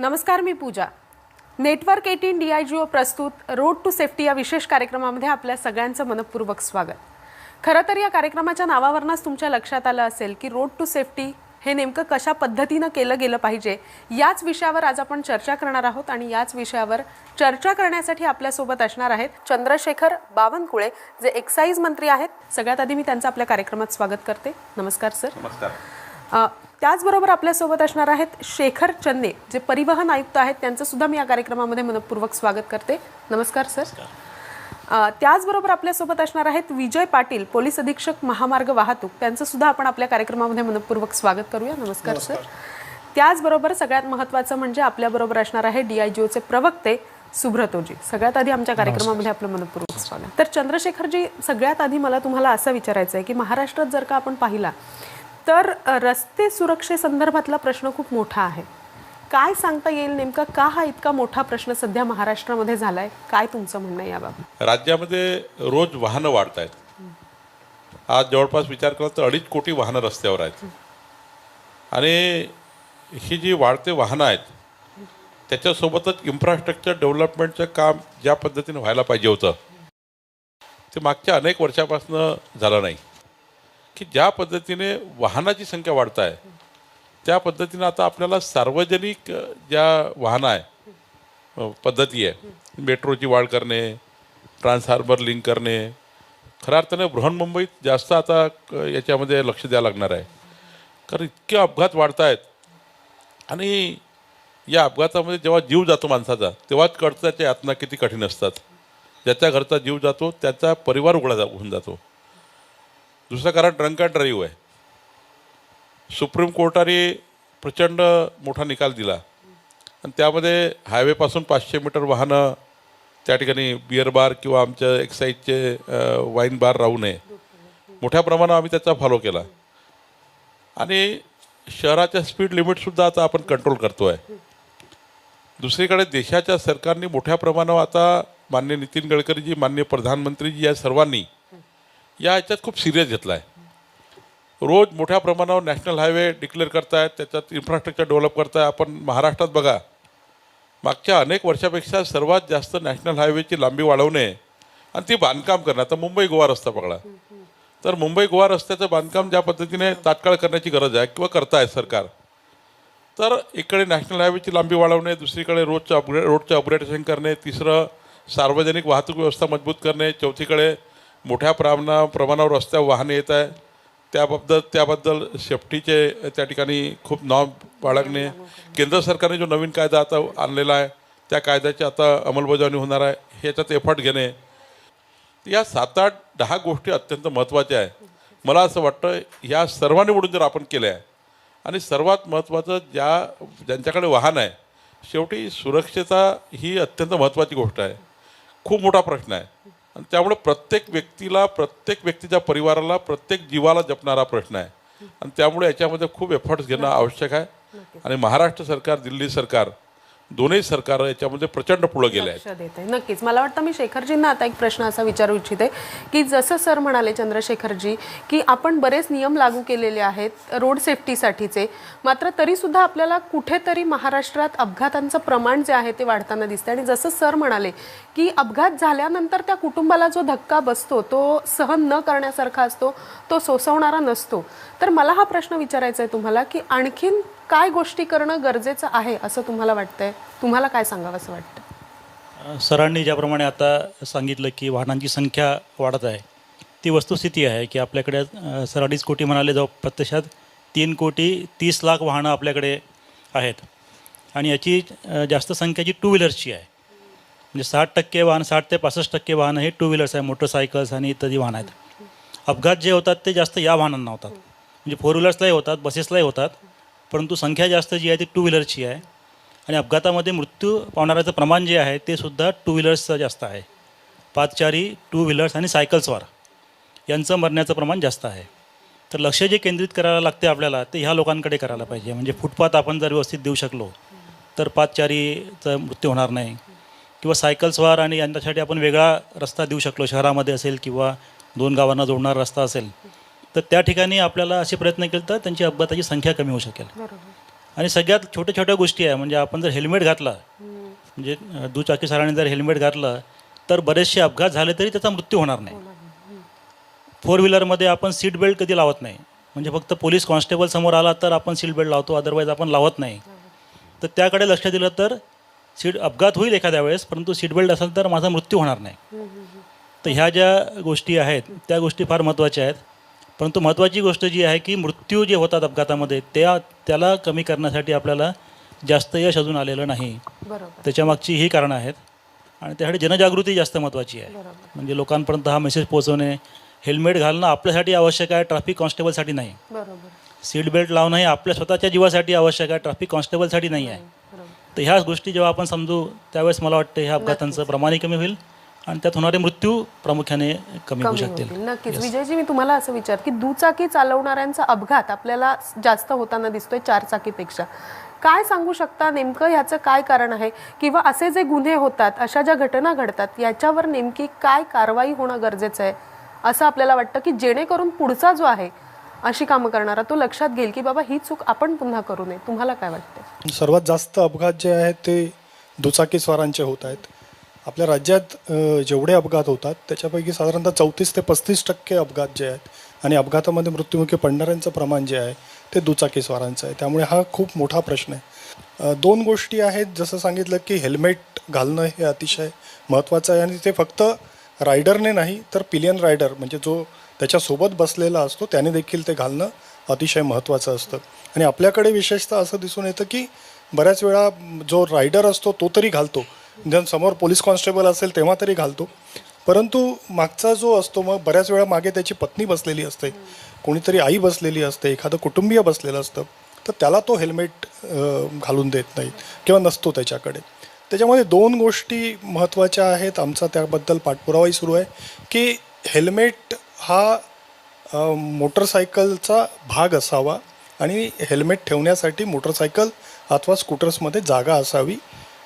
नमस्कार मी पूजा. Network eighteen D I O प्रस्तुत रोड टू सेफ्टी या विशेष कार्यक्रमामध्ये आपल्या सगळ्यांचं मनपूर्वक स्वागत. खरं तर या कार्यक्रमाच्या नावावरनंच तुमच्या लक्षात आलं असेल की रोड टू सेफ्टी हे नेमकं कशा पद्धतीनं केलं गेलं पाहिजे याच विषयावर आज आपण चर्चा करणार आहोत आणि याच विषयावर चर्चा करण्यासाठी आपल्यासोबत असणार आहेत चंद्रशेखर बावनकुळे जे एक्साईज मंत्री आहेत. सगळ्यात आधी मी त्यांचं आपल्या कार्यक्रमात स्वागत करते. नमस्कार सर. नमस्कार. त्याचबरोबर आपल्यासोबत असणार आहेत शेखर चन्ने जे परिवहन आयुक्त आहेत. त्यांचं सुद्धा मी या कार्यक्रमामध्ये मनपूर्वक स्वागत करते. नमस्कार सर. त्याचबरोबर आपल्यासोबत असणार आहेत विजय पाटील पोलीस अधीक्षक महामार्ग वाहतूक. त्यांचं सुद्धा आपण आपल्या कार्यक्रमामध्ये मनपूर्वक स्वागत करूया. नमस्कार सर. त्याचबरोबर सगळ्यात महत्त्वाचं म्हणजे आपल्याबरोबर असणार आहे डीआयजीओचे प्रवक्ते सुब्रतोजी. सगळ्यात आधी आमच्या कार्यक्रमामध्ये आपलं मनपूर्वक स्वागत. तर चंद्रशेखरजी सगळ्यात आधी मला तुम्हाला असं विचारायचं आहे की महाराष्ट्रात जर का आपण पाहिला तर रस्ते सुरक्षेसंदर्भातला प्रश्न खूप मोठा आहे. काय सांगता येईल नेमका? का हा इतका मोठा प्रश्न सध्या महाराष्ट्रामध्ये झालाय? काय तुमचं म्हणणं आहे याबाबत? राज्यामध्ये रोज वाहनं वाढत आहेत आज जवळपास विचार केला तर अडीच कोटी वाहनं रस्त्यावर आहेत. आणि ही जी वाढते वाहनं आहेत त्याच्यासोबतच इन्फ्रास्ट्रक्चर डेव्हलपमेंटचं काम ज्या पद्धतीने व्हायला पाहिजे होतं ते मागच्या अनेक वर्षापासून झालं नाही. की ज्या पद्धतीने वाहनाची संख्या वाढत आहे त्या पद्धतीनं आता आपल्याला सार्वजनिक ज्या वाहनं आहे पद्धती आहे मेट्रोची वाढ करणे ट्रान्सहार्बर लिंक करणे खऱ्या अर्थाने बृहन्मुंबईत जास्त आता याच्यामध्ये लक्ष द्यावं लागणार आहे. कारण इतके अपघात वाढत आहेत आणि या अपघातामध्ये जेव्हा जीव जातो माणसाचा तेव्हाच कळतं त्याच्या यातना किती कठीण असतात. ज्याच्या घरचा जीव जातो त्याचा परिवार उघडा जा होऊन जातो. दुसरं कारण ड्रंका अँड ड्राईव्ह आहे सुप्रीम कोर्टाने प्रचंड मोठा निकाल दिला. आणि त्यामध्ये हायवेपासून पाचशे मीटर वाहनं त्या ठिकाणी बिअर बार किंवा आमच्या एक्साईजचे वाईन बार राहू नये. मोठ्या प्रमाणावर आम्ही त्याचा फॉलो केला. आणि शहराच्या स्पीड लिमिटसुद्धा आता आपण कंट्रोल करतो आहे दुसरीकडे देशाच्या सरकारने मोठ्या प्रमाणावर आता मान्य नितीन गडकरीजी मान्य प्रधानमंत्रीजी या सर्वांनी या ह्याच्यात खूप सिरियस घेतला आहे रोज मोठ्या प्रमाणावर नॅशनल हायवे डिक्लेअर करतायत त्याच्यात इन्फ्रास्ट्रक्चर डेव्हलप करताय. आपण महाराष्ट्रात बघा मागच्या अनेक वर्षापेक्षा सर्वात जास्त नॅशनल हायवेची लांबी वाढवणे आणि ती बांधकाम करणं. आता मुंबई गोवा रस्ता पकडा. तर मुंबई गोवा रस्त्याचं बांधकाम ज्या पद्धतीने तात्काळ करण्याची गरज आहे किंवा करताय सरकार तर इकडे नॅशनल हायवेची लांबी वाढवणे दुसरीकडे रोडचं अपग्रेड रोडचं अपग्रेडेशन करणे तिसरं सार्वजनिक वाहतूक व्यवस्था मजबूत करणे चौथीकडे मोठ्या प्रमाणा प्रमाणावर रस्त्यावर वाहने येत आहे. त्याबद्दल त्याबद्दल सेफ्टीचे त्या ठिकाणी खूप नॉम बाळगणे. केंद्र सरकारने जो नवीन कायदा आता आणलेला आहे त्या कायद्याची आता अंमलबजावणी होणार आहे ह्याच्यात एफर्ट घेणे. या सात आठ दहा गोष्टी अत्यंत महत्त्वाच्या आहे. मला असं वाटतं ह्या सर्वांनी मिळून जर आपण केल्या आणि सर्वात महत्त्वाचं ज्या ज्यांच्याकडे वाहन आहे शेवटी सुरक्षता ही अत्यंत महत्त्वाची गोष्ट आहे. खूप मोठा प्रश्न आहे. आणि त्यामुळे प्रत्येक व्यक्तीला प्रत्येक व्यक्तीच्या परिवाराला प्रत्येक जीवाला जपणारा प्रश्न आहे. आणि त्यामुळे याच्यामध्ये खूप एफर्ट्स घेणं आवश्यक आहे. आणि महाराष्ट्र सरकार दिल्ली सरकार दोन्ही सरकार याच्यामध्ये प्रचंड पुढे गेले आहेत. नक्कीच. मला वाटतं मी शेखरजींना आता एक प्रश्न असा विचारू इच्छिते की जसं सर म्हणाले चंद्रशेखरजी की आपण बरेच नियम लागू केलेले आहेत रोड सेफ्टीसाठीचे. मात्र तरीसुद्धा आपल्याला कुठेतरी महाराष्ट्रात अपघातांचं प्रमाण जे आहे ते वाढताना दिसतं आणि जसं सर म्हणाले की अपघात झाल्यानंतर त्या कुटुंबाला जो धक्का बसतो तो सहन न करण्यासारखा असतो तो सोसवणारा नसतो. तर मला हा प्रश्न विचारायचा आहे तुम्हाला की आणखीन काय गोष्टी करणं गरजेचं आहे असं तुम्हाला वाटतंय? तुम्हाला काय सांगावं असं वाटतं सरांनी ज्याप्रमाणे आता सांगितलं की वाहनांची संख्या वाढत आहे ती वस्तुस्थिती आहे की आपल्याकडे सर अडीच कोटी म्हणाले जाऊ प्रत्यक्षात तीन कोटी तीस लाख वाहनं आपल्याकडे आहेत. आणि याची जास्त संख्या जी टू व्हीलर्सची आहे. म्हणजे साठ टक्के वाहन साठ ते पासष्ट टक्के वाहनं हे टू व्हीलर्स आहे मोटरसायकल्स आणि इत्यादी वाहनं आहेत. अपघात जे होतात ते जास्त या वाहनांना होतात. म्हणजे फोर व्हीलर्सलाही होतात बसेसलाही होतात. परंतु संख्या जास्त जी आहे ती टू व्हीलरची आहे. आणि अपघातामध्ये मृत्यू पावणाऱ्याचं प्रमाण जे आहे ते सुद्धा टू व्हीलर्सचं जास्त आहे. पादचारी टू व्हीलर्स आणि सायकल्सवर यांचं मरण्याचं प्रमाण जास्त आहे. तर लक्ष जे केंद्रित करायला लागते आपल्याला ते ह्या लोकांकडे करायला पाहिजे. म्हणजे फुटपाथ आपण जर व्यवस्थित देऊ शकलो तर पादचारीचा मृत्यू होणार नाही. किंवा सायकल्सवार आणि यांच्यासाठी आपण वेगळा रस्ता देऊ शकलो शहरामध्ये असेल किंवा दोन गावांना जोडणारा रस्ता असेल तर त्या ठिकाणी आपल्याला असे प्रयत्न केले तर त्यांची अपघाताची संख्या कमी होऊ शकेल. आणि सगळ्यात छोट्या छोट्या गोष्टी आहे म्हणजे आपण जर हेल्मेट घातला म्हणजे दुचाकी सरांनी जर हेल्मेट घातलं तर बरेचसे अपघात झाले तरी त्याचा मृत्यू होणार नाही. फोर व्हीलरमध्ये आपण सीट बेल्ट कधी लावत नाही. म्हणजे फक्त पोलीस कॉन्स्टेबल समोर आला तर आपण सीट बेल्ट लावतो अदरवाईज आपण लावत नाही. तर त्याकडे लक्ष दिलं तर सीट अपघात होईल एखाद्या वेळेस परंतु सीट बेल्ट असेल तर माझा मृत्यू होणार नाही. तर ह्या ज्या गोष्टी आहेत त्या गोष्टी फार महत्त्वाच्या आहेत. परंतु महत्त्वाची गोष्ट जी आहे की मृत्यू जे होतात अपघातामध्ये त्या त्याला कमी करण्यासाठी आपल्याला जास्त यश अजून आलेलं नाही. त्याच्यामागची ही कारणं आहेत. आणि त्यासाठी जनजागृती जास्त महत्त्वाची आहे. म्हणजे लोकांपर्यंत हा मेसेज पोहोचवणे हेल्मेट घालणं आपल्यासाठी आवश्यक आहे ट्रॅफिक कॉन्स्टेबलसाठी नाही. सीट बेल्ट लावणं हे आपल्या स्वतःच्या जीवासाठी आवश्यक आहे ट्रॅफिक कॉन्स्टेबलसाठी नाही आहे. तर ह्याच गोष्टी जेव्हा आपण समजू त्यावेळेस मला वाटतं ह्या अपघातांचं प्रमाणही कमी होईल. आणि त्यात होणारे मृत्यू प्रामुख्याने कमी होऊ शकतील. नक्कीच. विजयजी मी तुम्हाला असं विचार की दुचाकी चालवणाऱ्यांचा अपघात आपल्याला जास्त होताना दिसतोय चारचाकीपेक्षा. काय सांगू शकता? नेमकं ह्याचं काय कारण आहे? किंवा असे जे गुन्हे होतात अशा ज्या घटना घडतात याच्यावर नेमकी काय कारवाई होणं गरजेचं आहे? असं आपल्याला वाटतं की जेणेकरून पुढचा जो आहे अशी कामं करणारा तो लक्षात घेईल की बाबा ही चूक आपण पुन्हा करू नये. तुम्हाला काय वाटतं सर्वात जास्त अपघात जे आहेत ते दुचाकीस्वारांचे होत आहेत. आपल्या राज्यात जेवढे अपघात होतात त्याच्यापैकी साधारणतः चौतीस ते पस्तीस टक्के अपघात जे आहेत आणि अपघातामध्ये मृत्युमुखी पडणाऱ्यांचं प्रमाण जे आहे ते दुचाकीस्वारांचं आहे. त्यामुळे हा खूप मोठा प्रश्न आहे. दोन गोष्टी आहेत. जसं सांगितलं की हेल्मेट घालणं हे अतिशय महत्त्वाचं आहे आणि ते फक्त रायडरने नाही तर पिलियन रायडर म्हणजे जो त्याच्यासोबत बसलेला असतो त्याने देखील ते घालणं अतिशय महत्त्वाचं असतं. आणि आपल्याकडे विशेषतः असं दिसून येतं की बऱ्याच वेळा जो रायडर असतो तो तरी घालतो. जर समोर पोलीस कॉन्स्टेबल असेल तेव्हा तरी घालतो. परंतु मागचा जो असतो मग बऱ्याच वेळा मागे त्याची पत्नी बसलेली असते. कोणीतरी आई बसलेली असते एखादं कुटुंबीय बसलेलं असतं. तर त्याला तो हेल्मेट घालून देत नाही किंवा नसतो त्याच्याकडे. त्याच्यामध्ये दोन गोष्टी महत्त्वाच्या आहेत. आमचा त्याबद्दल पाठपुरावाही सुरू आहे की हेल्मेट हा मोटरसायकलचा भाग असावा आणि हेल्मेट ठेवण्यासाठी मोटरसायकल अथवा स्कूटर्समध्ये जागा असावी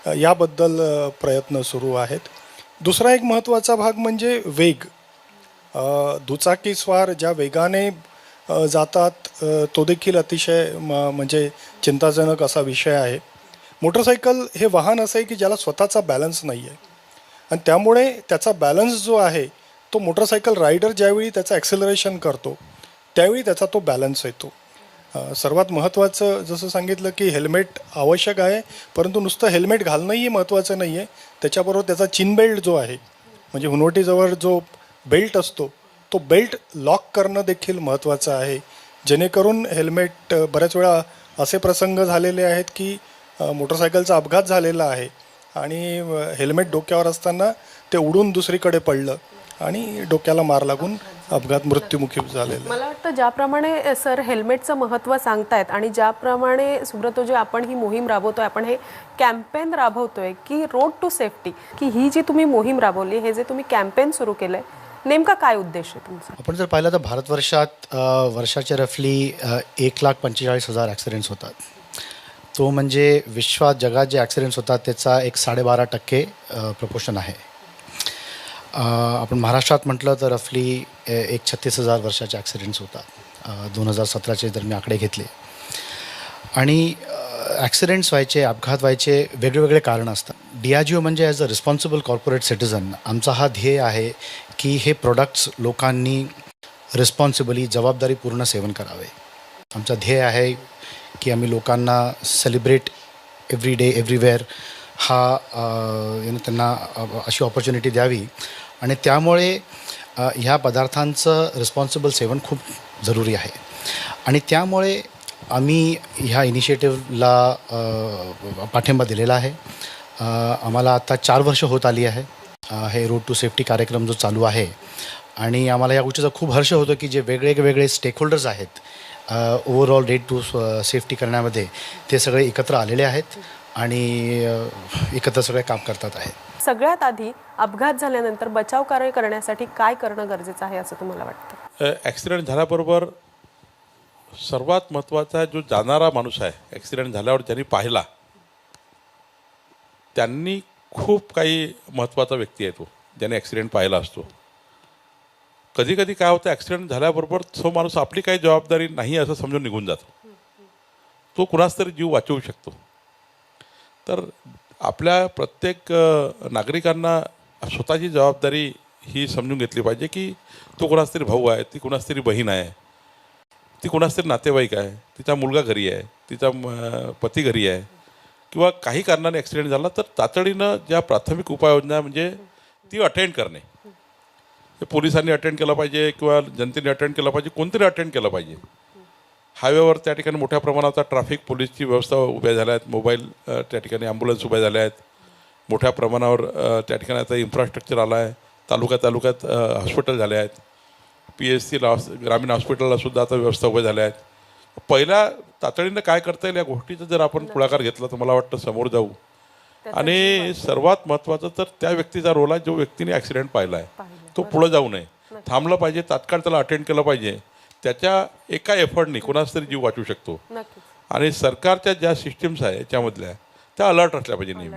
याबद्दल प्रयत्न सुरू आहेत. दुसरा एक महत्त्वाचा भाग म्हणजे वेग. दुचाकीस्वार ज्या वेगाने जातात तो देखील अतिशय म- म्हणजे चिंताजनक असा विषय आहे. मोटरसायकल हे वाहन असं आहे की ज्याला स्वतःचा बॅलन्स नाही आहे आणि त्यामुळे त्याचा बॅलन्स जो आहे तो मोटरसायकल रायडर ज्यावेळी त्याचं ॲक्सेलरेशन करतो त्यावेळी त्याचा तो बॅलन्स येतो. सर्वात महत्त्वाचं जसं सांगितलं की हेल्मेट आवश्यक आहे परंतु नुसतं हेल्मेट घालणंही महत्त्वाचं नाही आहे त्याच्याबरोबर त्याचा चिन बेल्ट जो आहे म्हणजे हुनवटीजवळ जो बेल्ट असतो तो बेल्ट लॉक करणं देखील महत्त्वाचं आहे. जेणेकरून हेल्मेट बऱ्याच वेळा असे प्रसंग झालेले आहेत की मोटरसायकलचा अपघात झालेला आहे आणि हेल्मेट डोक्यावर असताना ते उडून दुसरीकडे पडलं आणि डोक्याला मार लागून अपघात मृत्युमुखी झालेला आहे. मला वाटतं ज्याप्रमाणे सर हेल्मेटचं महत्त्व सांगतायत आणि ज्याप्रमाणे सुब्रतो जे आपण ही मोहीम राबवतोय आपण हे कॅम्पेन राबवतोय की रोड टू सेफ्टी की ही जी तुम्ही मोहीम राबवली हे जे तुम्ही कॅम्पेन सुरू केलंय नेमका काय उद्देश आहे तुमचा? आपण जर पाहिलं तर भारतवर्षात वर्षाचे रफली एक लाख पंचेचाळीस हजार ॲक्सिडेंट्स होतात. तो म्हणजे विश्वात जगात जे ॲक्सिडेंट्स होतात त्याचा एक साडेबारा टक्के प्रपोर्शन आहे. आपण महाराष्ट्रात म्हटलं तर रफली एक छत्तीस हजार वर्षाचे ॲक्सिडेंट्स होतात. दोन हजार सतराचे जर मी आकडे घेतले. आणि ॲक्सिडेंट्स व्हायचे अपघात व्हायचे वेगवेगळे कारणं असतात. डी आय जी ओ म्हणजे as a responsible corporate citizen आमचा हा ध्येय आहे की हे प्रोडक्ट्स लोकांनी रिस्पॉन्सिबली जबाबदारीपूर्ण सेवन करावे. आमचा ध्येय आहे की आम्ही लोकांना सेलिब्रेट एव्हरी डे एव्हरीवेअर हा यु नो त्यांना अशी ऑपॉर्च्युनिटी द्यावी. आणि त्यामुळे ह्या पदार्थांचं रिस्पॉन्सिबल सेवन खूप जरुरी आहे. आणि त्यामुळे आम्ही ह्या इनिशिएटिव्हला पाठिंबा दिलेला आहे. आम्हाला आता चार वर्ष होत आली आहे. हे रोड टू सेफ्टी कार्यक्रम जो चालू आहे. आणि आम्हाला या गोष्टीचा खूप हर्ष होतो की जे वेगळे वेगळे आहेत ओव्हरऑल रेड टू सेफ्टी करण्यामध्ये ते सगळे एकत्र आलेले आहेत. आणि एकत्र सगळे काम करतात आहेत. सगळ्यात आधी अपघात झाल्यानंतर बचाव कार्य करण्यासाठी काय करणं गरजेचं आहे असं तुम्हाला वाटतं? ॲक्सिडेंट झाल्याबरोबर सर्वात महत्त्वाचा जो जाणारा माणूस आहे ॲक्सिडेंट झाल्यावर ज्यांनी पाहिला त्यांनी खूप काही महत्त्वाचा व्यक्ती आहे तो ज्याने ॲक्सिडेंट पाहिला असतो. कधी कधी काय होतं ॲक्सिडेंट झाल्याबरोबर तो माणूस आपली काही जबाबदारी नाही असं समजून निघून जातो. तो कुणाच तरी जीव वाचवू शकतो. तर आपल्या प्रत्येक नागरिकांना स्वतःची जबाबदारी ही समजून घेतली पाहिजे की तो कोणाच तरी भाऊ आहे ती कोणाच तरी बहीण आहे ती कोणाच तरी नातेवाईक आहे तिचा मुलगा घरी आहे तिचा पती घरी आहे किंवा काही कारणाने ॲक्सिडेंट झाला तर तातडीनं ज्या प्राथमिक उपाययोजना म्हणजे ती अटेंड करणे. ते पोलिसांनी अटेंड केलं पाहिजे किंवा जनतेने अटेंड केलं पाहिजे कोणतरी अटेंड केलं पाहिजे. हायवेवर त्या ठिकाणी मोठ्या प्रमाणात आता ट्रॅफिक पोलीसची व्यवस्था उभ्या झाल्या आहेत. मोबाईल त्या ठिकाणी ॲम्ब्युलन्स उभ्या झाल्या आहेत. मोठ्या प्रमाणावर त्या ठिकाणी आता इन्फ्रास्ट्रक्चर आलं आहे. तालुका तालुक्यात हॉस्पिटल झाले आहेत. पी एच सीला ग्रामीण हॉस्पिटलला सुद्धा आता व्यवस्था उभ्या झाल्या आहेत. पहिल्या तातडीनं काय करता येईल या गोष्टीचा जर आपण पुढाकार घेतला तर मला वाटतं समोर जाऊ. आणि सर्वात महत्त्वाचं तर त्या व्यक्तीचा रोल आहे जो व्यक्तीने ॲक्सिडेंट पाहिला आहे. तो पुढं जाऊ नये. थांबलं पाहिजे तात्काळ त्याला अटेंड केलं पाहिजे. त्याच्या एका एफर्टनी कोणाच तरी जीव वाचू शकतो. आणि सरकारच्या ज्या सिस्टीम्स आहे याच्यामधल्या त्या अलर्ट असल्या पाहिजे नेहमी.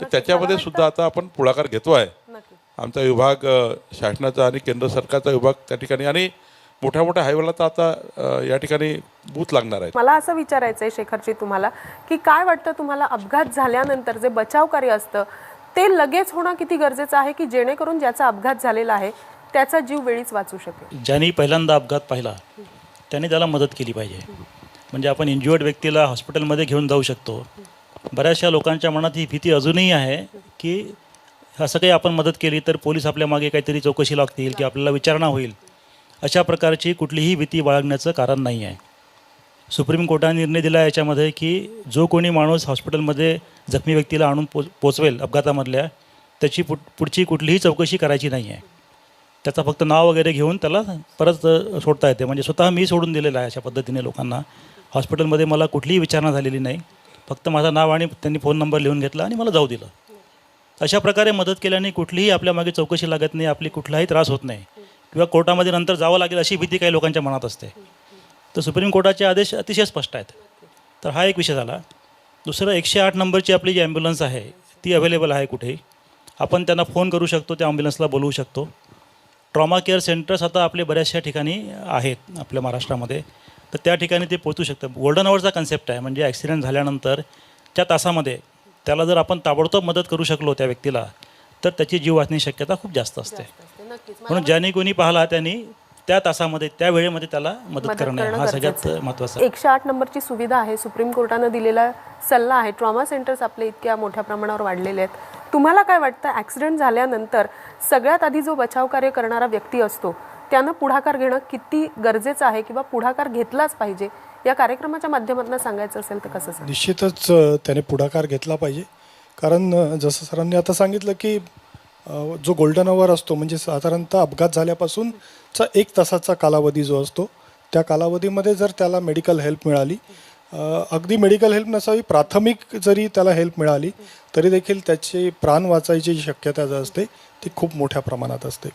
तर. त्याच्यामध्ये सुद्धा आता आपण पुढाकार घेतो आहे. आमचा विभाग शासनाचा आणि केंद्र सरकारचा विभाग त्या ठिकाणी आणि मोठ्या मोठ्या हायवेला तर आता या ठिकाणी बूथ लागणार आहेत. मला असं विचारायचं आहे शेखरजी तुम्हाला की काय वाटतं तुम्हाला अपघात झाल्यानंतर जे बचाव कार्य असतं ते लगेच होणं किती गरजेचं आहे की जेणेकरून ज्याचा अपघात झालेला आहे त्याचा जीव वेळीच वाचू शकेल. ज्यांनी पहिल्यांदा अपघात पाहिला त्याने त्याला मदत केली पाहिजे. म्हणजे आपण इंज्युअर्ड व्यक्तीला हॉस्पिटलमध्ये घेऊन जाऊ शकतो. बऱ्याचशा लोकांच्या मनात ही भीती अजूनही आहे की असं काही आपण मदत केली तर पोलीस आपल्या मागे काहीतरी चौकशी लागतील की आपल्याला विचारणा होईल. अशा प्रकारची कुठलीही भीती बाळगण्याचं कारण नाही आहे. सुप्रीम कोर्टाने निर्णय दिला आहे याच्यामध्ये की जो कोणी माणूस हॉस्पिटलमध्ये जखमी व्यक्तीला आणून पो पोचवेल अपघातामधल्या त्याची पुढची कुठलीही चौकशी करायची नाही आहे. त्याचं फक्त नाव वगैरे घेऊन त्याला परत सोडता येते. म्हणजे स्वतः मी सोडून दिलेलं आहे अशा पद्धतीने लोकांना. हॉस्पिटलमध्ये मला कुठलीही विचारणा झालेली नाही. फक्त माझं नाव आणि त्यांनी फोन नंबर लिहून घेतला आणि मला जाऊ दिलं. अशा प्रकारे मदत केल्याने कुठलीही आपल्या मागे चौकशी लागत नाही आपली कुठलाही त्रास होत नाही. किंवा कोर्टामध्ये नंतर जावं लागेल अशी भीती काही लोकांच्या मनात असते. तर सुप्रीम कोर्टाचे आदेश अतिशय स्पष्ट आहेत. तर हा एक विषय झाला. दुसरं एकशे आठ नंबरची आपली जी ॲम्ब्युलन्स आहे ती अवेलेबल आहे कुठेही. आपण त्यांना फोन करू शकतो त्या ॲम्ब्युलन्सला बोलवू शकतो. ट्रॉमा केअर सेंटर्स आता आपले बऱ्याचशा ठिकाणी आहेत आपल्या महाराष्ट्रामध्ये. तर त्या ठिकाणी ते पोचू शकतं गोल्डन अवरचा कन्सेप्ट आहे. म्हणजे ॲक्सिडेंट झाल्यानंतर त्या तासामध्ये त्याला जर आपण ताबडतोब मदत करू शकलो त्या व्यक्तीला तर त्याची जीव वाचण्याची शक्यता खूप जास्त असते. म्हणून ज्यांनी कोणी पाहिला त्यांनी त्या तासामध्ये त्या वेळेमध्ये त्याला मदत करणे हा सगळ्यात आहे. एकशे आठ नंबरची सुविधा आहे. सुप्रीम कोर्टानं दिलेला सल्ला आहे. ट्रॉमा सेंटर्स आपले इतक्या मोठ्या प्रमाणावर वाढलेले आहेत. तुम्हाला काय वाटतं? ॲक्सिडेंट झाल्यानंतर सगळ्यात आधी जो बचाव कार्य करणारा व्यक्ती असतो त्यानं पुढाकार घेणं किती गरजेचं आहे किंवा पुढाकार घेतलाच पाहिजे? या कार्यक्रमाच्या माध्यमातून सांगायचं असेल तर कसं निश्चितच त्याने पुढाकार घेतला पाहिजे. कारण जसं सरांनी आता सांगितलं की जो गोल्डन अवर असतो म्हणजे साधारणतः अपघात झाल्यापासूनचा एक तासाचा कालावधी जो असतो त्या कालावधीमध्ये जर त्याला मेडिकल हेल्प मिळाली अगदी मेडिकल हेल्प नसावी प्राथमिक जरी त्याला हेल्प मिळाली तरी देखील त्याची प्राण वाचायची जी शक्यता जी असते ती खूप मोठ्या प्रमाणात असते.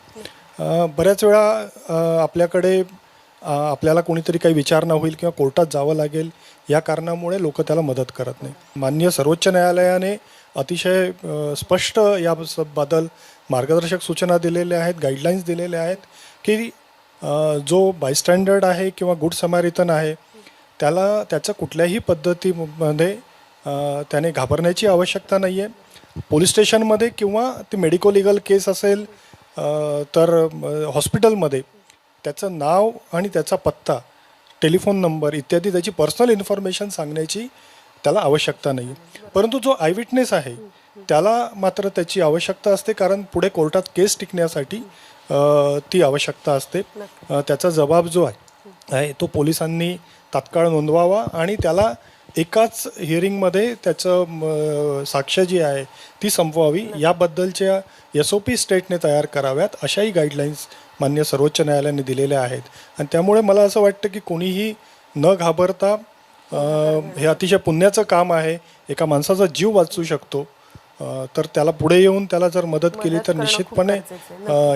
बऱ्याच वेळा आपल्याकडे आपल्याला कोणीतरी काही विचारणा होईल किंवा कोर्टात जावं लागेल या कारणामुळे लोक त्याला मदत करत नाही माननीय सर्वोच्च न्यायालयाने अतिशय स्पष्ट याबद्दल मार्गदर्शक सूचना दिलेल्या आहेत गाईडलाईन्स दिलेल्या आहेत की जो बायस्टँडर्ड आहे किंवा गुड समारितन आहे त्याला त्याचं कुठल्याही पद्धतीमध्ये त्याने घाबरण्याची आवश्यकता नाही आहे पोलीस स्टेशनमध्ये किंवा ती मेडिको लिगल केस असेल तर हॉस्पिटलमध्ये त्याचं नाव आणि त्याचा पत्ता टेलिफोन नंबर इत्यादी त्याची पर्सनल इन्फॉर्मेशन सांगण्याची त्याला आवश्यकता नाही परंतु जो आयविटनेस आहे त्याला मात्र त्याची आवश्यकता असते कारण पुढे कोर्टात केस टिकण्यासाठी ती आवश्यकता असते. त्याचा जबाब जो आहे आहे तो पोलिसांनी तात्काळ नोंदवावा आणि त्याला एकाच हिअरिंगमध्ये त्याचं साक्ष जी आहे ती संपवावी. याबद्दलच्या एस ओ पी स्टेटने तयार कराव्यात अशाही गाईडलाईन्स मान्य सर्वोच्च न्यायालयाने दिलेल्या आहेत. आणि त्यामुळे मला असं वाटतं की कोणीही न घाबरता हे अतिशय पुण्याचं काम आहे. एका माणसाचा जीव वाचू शकतो. तर त्याला पुढे येऊन त्याला जर मदत केली तर निश्चितपणे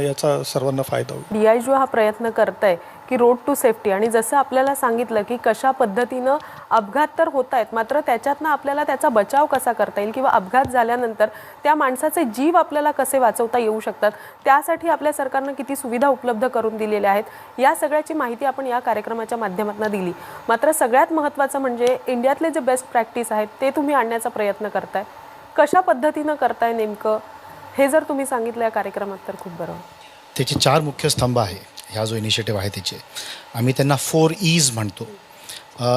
याचा सर्वांना फायदा होईल. डीआयजी हा प्रयत्न करत आहे की रोड टू सेफ्टी आणि जसं आपल्याला सांगितलं की कशा पद्धतीनं अपघात तर होत आहेत मात्र त्याच्यातनं आपल्याला त्याचा बचाव कसा करता येईल किंवा अपघात झाल्यानंतर त्या माणसाचे जीव आपल्याला कसे वाचवता येऊ शकतात त्यासाठी आपल्या सरकारनं किती सुविधा उपलब्ध करून दिलेल्या आहेत या सगळ्याची माहिती आपण या कार्यक्रमाच्या माध्यमातून दिली. मात्र सगळ्यात महत्त्वाचं म्हणजे इंडियातले जे बेस्ट प्रॅक्टिस आहेत ते तुम्ही आणण्याचा प्रयत्न करताय. कशा पद्धतीनं करताय नेमकं? हे जर तुम्ही सांगितलं या कार्यक्रमात तर खूप बरं त्याचे चार मुख्य स्तंभ आहे. ह्या जो इनिशिएटिव्ह आहे त्याचे. आम्ही त्यांना फोर ईज म्हणतो.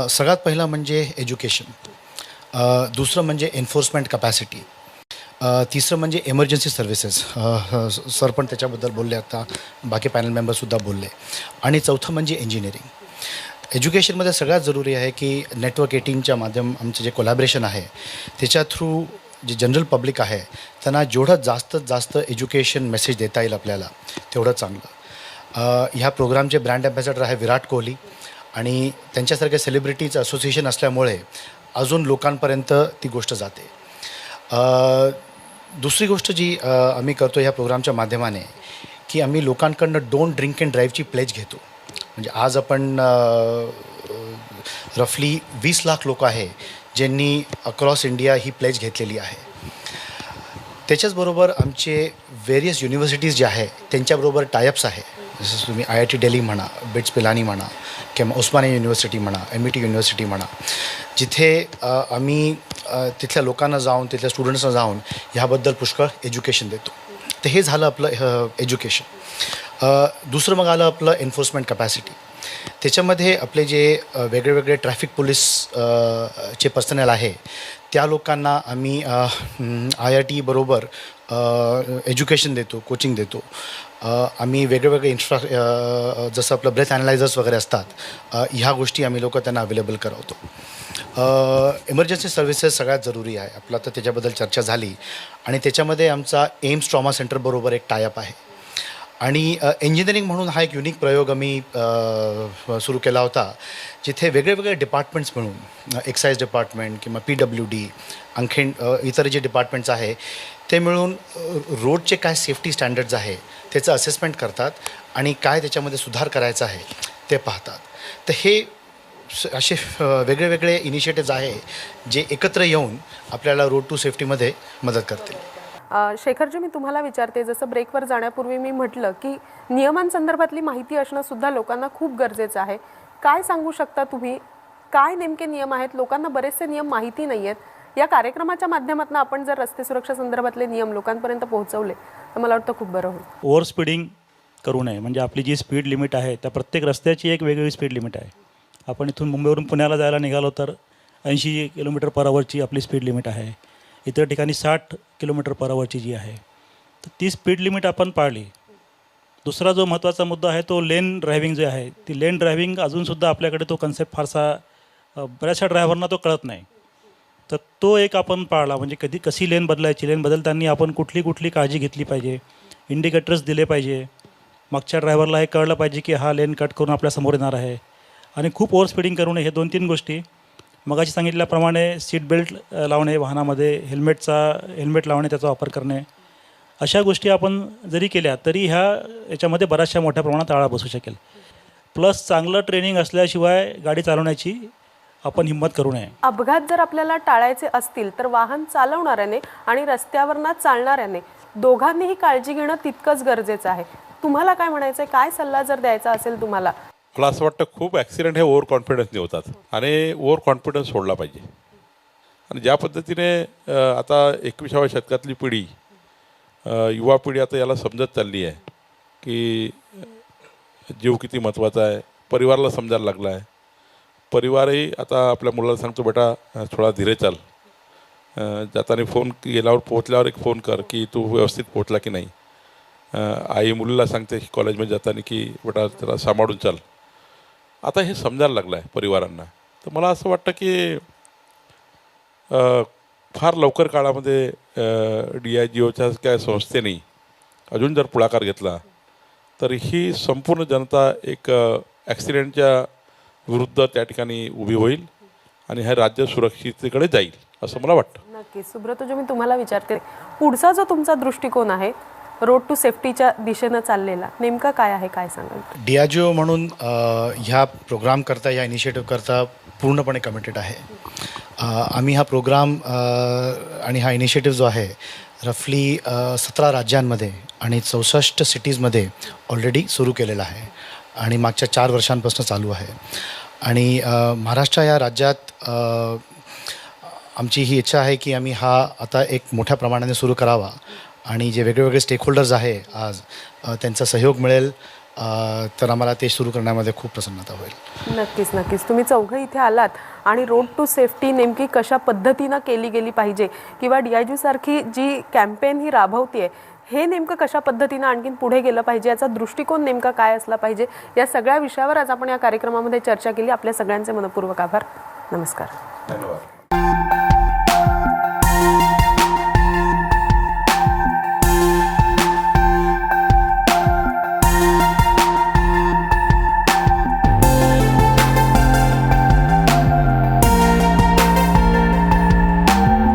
सगळ्यात पहिलं म्हणजे एज्युकेशन. दुसरं म्हणजे एन्फोर्समेंट कपॅसिटी. तिसरं म्हणजे इमर्जन्सी सर्व्हिसेस. सर पण त्याच्याबद्दल बोलले आता. बाकी पॅनल मेंबरसुद्धा बोलले. आणि चौथं म्हणजे इंजिनिअरिंग. एज्युकेशनमध्ये सगळ्यात जरुरी आहे की नेटवर्क एटीनच्या माध्यम आमचं जे कोलॅबरेशन आहे त्याच्या थ्रू जे जनरल पब्लिक आहे त्यांना जेवढं जास्तीत जास्त एज्युकेशन मेसेज देता येईल आपल्याला तेवढं चांगलं. ह्या प्रोग्रामचे ब्रँड ॲम्बॅसेडर आहे विराट कोहली आणि त्यांच्यासारख्या सेलिब्रिटीज असोसिएशन असल्यामुळे अजून लोकांपर्यंत ती गोष्ट जाते. दुसरी गोष्ट जी आम्ही करतो ह्या प्रोग्रामच्या माध्यमाने की आम्ही लोकांकडनं डोंट ड्रिंक अँड ड्राईव्हची प्लेज घेतो. म्हणजे आज आपण रफली वीस लाख लोक आहे ज्यांनी अक्रॉस इंडिया ही प्लेज घेतलेली आहे. त्याच्याचबरोबर आमचे व्हेरियस युनिव्हर्सिटीज जे आहे त्यांच्याबरोबर टायअप्स आहे. जसं तुम्ही आय आय टी डेली म्हणा बिट्स पिलानी म्हणा किंवा उस्मानिया युनिव्हर्सिटी म्हणा एम ई टी युनिव्हर्सिटी म्हणा जिथे आम्ही तिथल्या लोकांना जाऊन तिथल्या स्टुडंट्सना जाऊन ह्याबद्दल पुष्कळ एज्युकेशन देतो. तर हे झालं आपलं एज्युकेशन दुसरं मग आलं आपलं एन्फोर्समेंट कपॅसिटी त्याच्यामध्ये आपले जे वेगळे वेगळे ट्रॅफिक पोलीस चे पर्सनल आहे त्या लोकांना आम्ही आय आय टी बरोबर एज्युकेशन देतो कोचिंग देतो. आम्ही वेगळे वेगळे इन्फ्रा जसं आपलं ब्रेथ ॲनालायझर्स वगैरे असतात ह्या गोष्टी आम्ही लोक त्यांना अवेलेबल करवतो. इमर्जन्सी सर्व्हिसेस सगळ्यात जरुरी आहे. आपलं तर त्याच्याबद्दल चर्चा झाली. आणि त्याच्यामध्ये आमचा एम्स ट्रॉमा सेंटरबरोबर एक टायअप आहे. आणि इंजिनिअरिंग म्हणून हा एक युनिक प्रयोग आम्ही सुरू केला होता जिथे वेगळे वेगळे डिपार्टमेंट्स मिळून एक्साईज डिपार्टमेंट किंवा पी डब्ल्यू डी आणखीन इतर जे डिपार्टमेंट्स आहे ते मिळून रोडचे काय सेफ्टी स्टँडर्ड्स आहे त्याचं असेसमेंट करतात आणि काय त्याच्यामध्ये सुधार करायचा आहे ते पाहतात. तर हे असे वेगळे वेगळे इनिशिएटिव्ज आहे जे एकत्र येऊन आपल्याला रोड टू सेफ्टीमध्ये मदत करतील. शेखरजी मी तुम्हाला विचारते जसं ब्रेकवर जाण्यापूर्वी मी म्हटलं की नियमांसंदर्भातली माहिती असणं सुद्धा लोकांना खूप गरजेचं आहे. काय सांगू शकता तुम्ही? काय नेमके नियम आहेत? लोकांना बरेचसे नियम माहिती नाही आहेत या कार्यक्रमाच्या माध्यमातून आपण जर रस्ते सुरक्षा संदर्भातले नियम लोकांपर्यंत पोहोचवले तर मला वाटतं खूप बरं होईल. ओव्हर स्पीडिंग करू नये. म्हणजे आपली जी स्पीड लिमिट आहे त्या प्रत्येक रस्त्याची एक वेगळी स्पीड लिमिट आहे. आपण इथून मुंबईवरून पुण्याला जायला निघालो तर ऐंशी किलोमीटर पर आवरची आपली स्पीड लिमिट आहे. इतर ठिकाणी साठ किलोमीटर पर आवरची जी आहे तर ती स्पीड लिमिट आपण पाळली. दुसरा जो महत्त्वाचा मुद्दा आहे तो लेन ड्रायव्हिंग जे आहे ती लेन ड्रायव्हिंग अजूनसुद्धा आपल्याकडे तो कन्सेप्ट फारसा बऱ्याचशा ड्रायव्हरना तो कळत नाही. तर तो एक आपण पाळला म्हणजे कधी कशी लेन बदलायची? लेन बदलताना आपण कुठली कुठली काळजी घेतली पाहिजे? इंडिकेटर्स दिले पाहिजे. मागच्या ड्रायव्हरला हे कळलं पाहिजे की हा लेन कट करून आपल्यासमोर येणार आहे. आणि खूप ओव्हर स्पीडिंग करू नये हे दोन तीन गोष्टी मगाशी सांगितल्याप्रमाणे सीट बेल्ट लावणे वाहनामध्ये हेल्मेटचा हेल्मेट लावणे त्याचा वापर करणे. अशा गोष्टी आपण जरी केल्या तरी ह्या याच्यामध्ये बऱ्याचशा मोठ्या प्रमाणात आळा बसू शकेल. प्लस चांगलं ट्रेनिंग असल्याशिवाय गाडी चालवण्याची आपण हिंमत करू नये. अपघात जर आपल्याला टाळायचे असतील तर वाहन चालवणाऱ्याने आणि रस्त्यावरनं चालणाऱ्याने दोघांनीही काळजी घेणं तितकंच गरजेचं आहे. तुम्हाला काय म्हणायचं आहे काय सल्ला जर द्यायचा असेल तुम्हाला मला असं वाटतं खूप ॲक्सिडेंट हे ओव्हर कॉन्फिडन्सने होतात आणि ओव्हर कॉन्फिडन्स सोडला पाहिजे. आणि ज्या पद्धतीने आता एकविसाव्या शतकातली पिढी युवा पिढी आता याला समजत चालली आहे की जीव किती महत्त्वाचा आहे परिवाराला समजायला लागला आहे परिवारही आता आपल्या मुलाला सांगतो बेटा थोडा धीरे चाल. जाताना फोन गेल्यावर पोहोचल्यावर एक फोन कर की तू व्यवस्थित पोहोचला की नाही. आई मुलीला सांगते कॉलेजमध्ये जाताना की बेटा त्याला सांभाळून चाल. आता हे समजायला लागलं आहे परिवारांना. तर मला असं वाटतं की फार लवकर काळामध्ये डी आय जी ओच्या काय संस्थेने अजून जर पुढाकार घेतला तर ही संपूर्ण जनता एक ॲक्सिडेंटच्या विरुद्ध त्या ठिकाणी उभी होईल आणि हे राज्य सुरक्षिततेकडे जाईल असं मला वाटतं. नक्कीच. सुब्रत जो मी तुम्हाला विचारते पुढचा जो तुमचा दृष्टिकोन आहे रोड टू सेफ्टीच्या दिशेनं चाललेला. नेमका काय आहे काय सांगाल? डियाजिओ म्हणून ह्या प्रोग्राम करता या इनिशिएटिव्ह करता पूर्णपणे कमिटेड आहे. आम्ही हा प्रोग्राम आणि हा इनिशिएटिव्ह जो आहे रफली सतरा राज्यांमध्ये आणि चौसष्ट सिटीजमध्ये ऑलरेडी सुरू केलेला आहे. आणि मागच्या चार वर्षांपासून चालू आहे. आणि महाराष्ट्र या राज्यात आमची ही इच्छा आहे की आम्ही हा आता एक मोठ्या प्रमाणाने सुरू करावा. आणि जे वेगळेवेगळे स्टेकहोल्डर्स आहे आज त्यांचा सहयोग मिळेल तर आम्हाला ते सुरू करण्यामध्ये खूप प्रसन्नता होईल. नक्कीच नक्कीच. तुम्ही चौघं इथे आलात आणि रोड टू सेफ्टी नेमकी कशा पद्धतीनं केली गेली पाहिजे किंवा डी आय सारखी जी कॅम्पेन ही राबवते हे नेमकं कशा पद्धतीनं आणखीन पुढे गेलं पाहिजे? याचा दृष्टिकोन नेमका काय असला पाहिजे? या सगळ्या विषयावर आज आपण या कार्यक्रमामध्ये चर्चा केली. आपल्या सगळ्यांचे मनपूर्वक आभार. नमस्कार. धन्यवाद.